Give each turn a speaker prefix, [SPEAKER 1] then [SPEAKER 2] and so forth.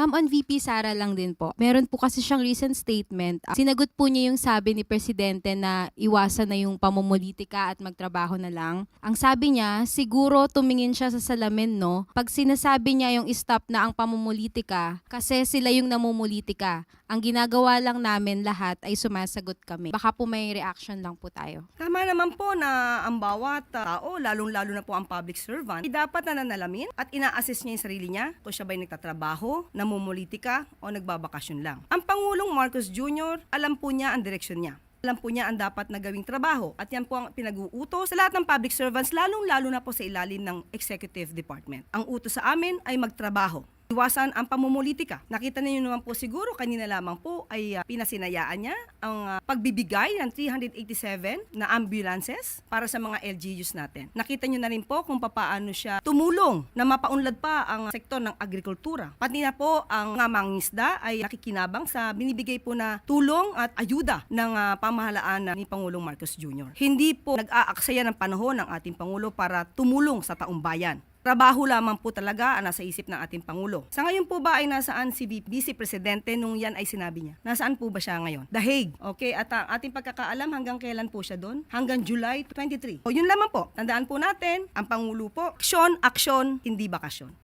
[SPEAKER 1] Ma'am, on VP Sara lang din po. Meron po kasi siyang recent statement. Ah, Sinagot po niya yung sabi ni Presidente na iwasan na yung pamumulitika at magtrabaho na lang. Ang sabi niya, siguro tumingin siya sa salamin, no? Pag sinasabi niya yung stop na ang pamumulitika, kasi sila yung namumulitika. Ang ginagawa lang namin lahat ay sumasagot kami. Baka po may reaction lang po tayo.
[SPEAKER 2] Tama naman po na ang bawat uh, tao, lalong-lalo na po ang public servant, ay dapat nananalamin at ina-assess niya yung sarili niya kung siya ba'y nagtatrabaho, namumulitika, o nagbabakasyon lang. Ang Pangulong Marcos Jr., alam po niya ang direksyon niya. Alam po niya ang dapat na gawing trabaho at yan po ang pinag-uutos sa lahat ng public servants, lalong-lalo na po sa ilalim ng executive department. Ang utos sa amin ay magtrabaho. Iwasan ang pamumulitika. Nakita niyo naman po siguro kanina lamang po ay ah, pinasinayaan niya ang ah, pagbibigay ng 387 na ambulances para sa mga LGUs natin. Nakita niyo na rin po kung papaano siya tumulong na mapaunlad pa ang sektor ng agrikultura. Pati na po ang mga mangisda ay nakikinabang sa binibigay po na tulong at ayuda ng ah, pamahalaan ni Pangulong Marcos Jr. Hindi po nag-aaksaya ng panahon ng ating Pangulo para tumulong sa taong bayan. Trabaho lamang po talaga ang nasa isip ng ating Pangulo. Sa ngayon po ba ay nasaan si Vice Presidente nung yan ay sinabi niya? Nasaan po ba siya ngayon? The Hague. Okay, at ang ating pagkakaalam hanggang kailan po siya doon? Hanggang July 23. O yun lamang po. Tandaan po natin, ang Pangulo po, aksyon, aksyon, hindi bakasyon.